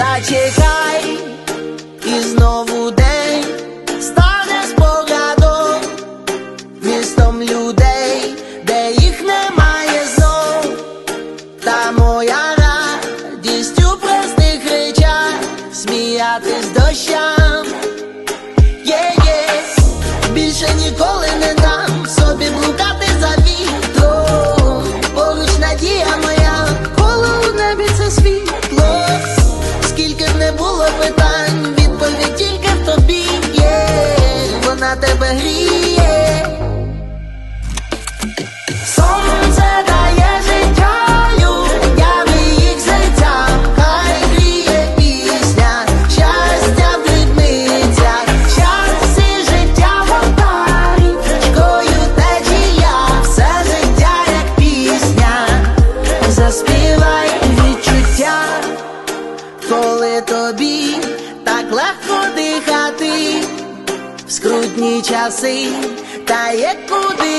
Зачекай, і знову день стане спогадом містом людей, де їх немає знов. Та моя радість у простих речах сміятись дощам. Є-є, більше ніколи не дам собі блукати за вітром. Поруч надія моя, коли у небі це світло. Сонце дає життя людям і їх серцям, хай гріє пісня, щастя в дрібницях, щастя життя вода, річкою течія, все життя як пісня, заспівай відчуття, коли тобі так легко дихати в скрутні часи, та є куди.